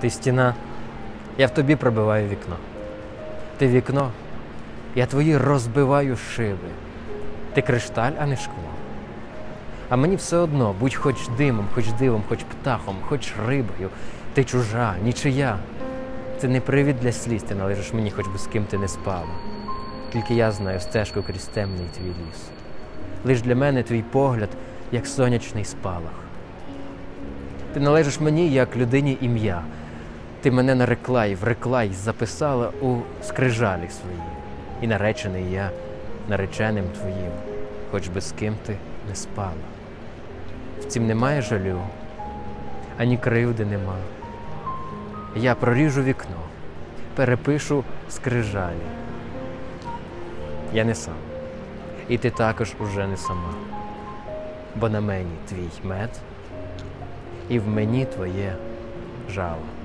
Ти стіна, я в тобі пробиваю вікно. Ти вікно, я твої розбиваю шиби. Ти кришталь, а не шкло. А мені все одно, будь хоч димом, хоч дивом, хоч птахом, хоч рибою. Ти чужа, нічия. Це не привід для сліз, ти належиш мені, хоч би з ким ти не спала. Тільки я знаю стежку крізь темний твій ліс. Лиш для мене твій погляд, як сонячний спалах. Ти належиш мені як людині ім'я. Ти мене нарекла і врекла і записала у скрижалі свої. І наречений я нареченим твоїм, хоч би з ким ти не спала. Втім, немає жалю, ані кривди нема. Я проріжу вікно, перепишу скрижалі. Я не сам. І ти також уже не сама. Бо на мені твій мед, і в мені твоє жало.